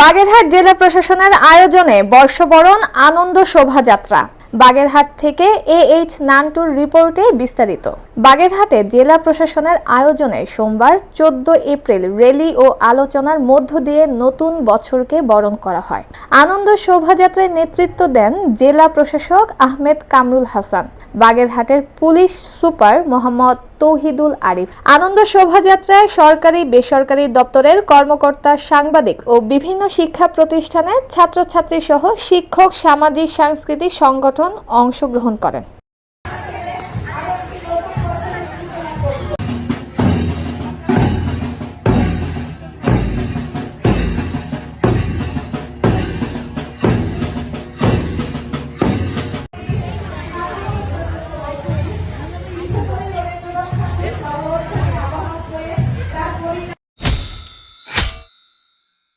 বাগেরহাট জেলা প্রশাসনের আয়োজনে বর্ষবরণ আনন্দ শোভাযাত্রা। বাগেরহাট থেকে এ এইচ নান্টুর রিপোর্টে বিস্তারিত। বাগেরহাটে জেলা প্রশাসনের আয়োজনে সোমবার চোদ্দ এপ্রিল র্যালি ও আলোচনার মধ্য দিয়ে নতুন বছরকে বরণ করা হয়। আনন্দ শোভাযাত্রায় নেতৃত্ব দেন জেলা প্রশাসক আহমেদ কামরুল হাসান। বাগেরহাটের পুলিশ সুপার মোহাম্মদ তৌহিদুল আরিফ। আনন্দ শোভাযাত্রায় সরকারি, বেসরকারি দপ্তরের কর্মকর্তা, সাংবাদিক ও বিভিন্ন শিক্ষা প্রতিষ্ঠানের ছাত্রছাত্রী সহ শিক্ষক, সামাজিক, সাংস্কৃতিক সংগঠন অংশগ্রহণ করেন।